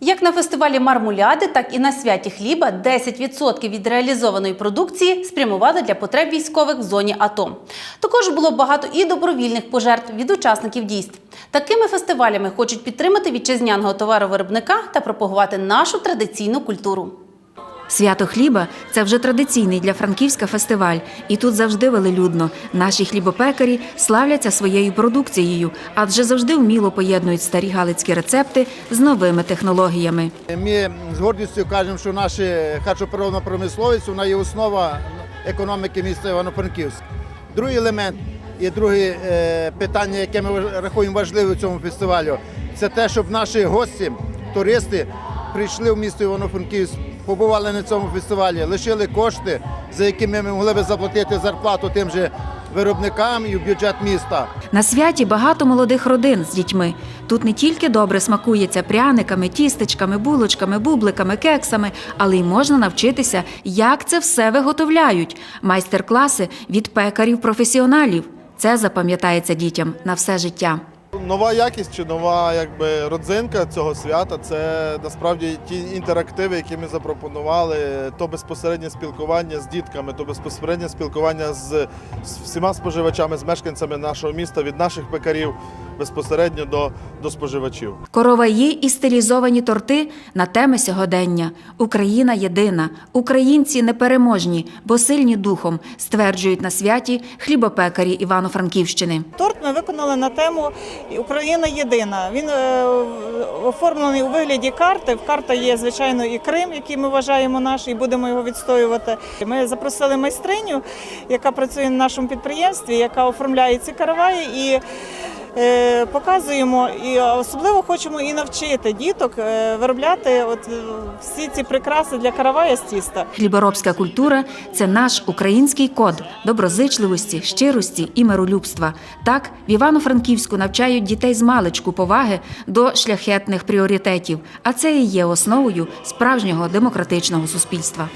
Як на фестивалі мармуляди, так і на святі хліба 10% від реалізованої продукції спрямували для потреб військових в зоні АТО. Також було багато і добровільних пожертв від учасників дійств. Такими фестивалями хочуть підтримати вітчизняного товаровиробника та пропагувати нашу традиційну культуру. Свято хліба це вже традиційний для Франківська фестиваль, і тут завжди велелюдно. Наші хлібопекарі славляться своєю продукцією, адже завжди вміло поєднують старі галицькі рецепти з новими технологіями. Ми з гордістю кажемо, що наша харчопереробна промисловість вона є основа економіки міста Івано-Франківськ. Другий елемент і друге е, питання, яке ми рахуємо важливим в цьому фестивалю, це те, щоб наші гості, туристи прийшли в місто Івано-Франківськ, побували на цьому фестивалі, лишили кошти, за якими ми могли би заплатити зарплату тим же виробникам і в бюджет міста. На святі багато молодих родин з дітьми. Тут не тільки добре смакується пряниками, тістечками, булочками, бубликами, кексами, але й можна навчитися, як це все виготовляють. Майстер-класи від пекарів-професіоналів. Це запам'ятається дітям на все життя. Нова якість чи нова якби родзинка цього свята це насправді ті інтерактиви, які ми запропонували, то безпосереднє спілкування з дітками, то безпосереднє спілкування з, з всіма споживачами, з мешканцями нашого міста, від наших пекарів безпосередньо до, до споживачів. Короваї і стилізовані торти на теми сьогодення. Україна єдина, українці непереможні, бо сильні духом, стверджують на святі хлібопекарі Івано-Франківщини. Ми виконали на тему Україна єдина. Він е, оформлений у вигляді карти. В карта є звичайно і Крим, який ми вважаємо наш, і будемо його відстоювати. Ми запросили майстриню, яка працює на нашому підприємстві, яка оформляє ці караваї і. Е, Показуємо і особливо хочемо і навчити діток е, виробляти от е, всі ці прикраси для каравая з тіста. Хліборобська культура це наш український код доброзичливості, щирості і миролюбства. Так в Івано-Франківську навчають дітей з маличку поваги до шляхетних пріоритетів, а це і є основою справжнього демократичного суспільства.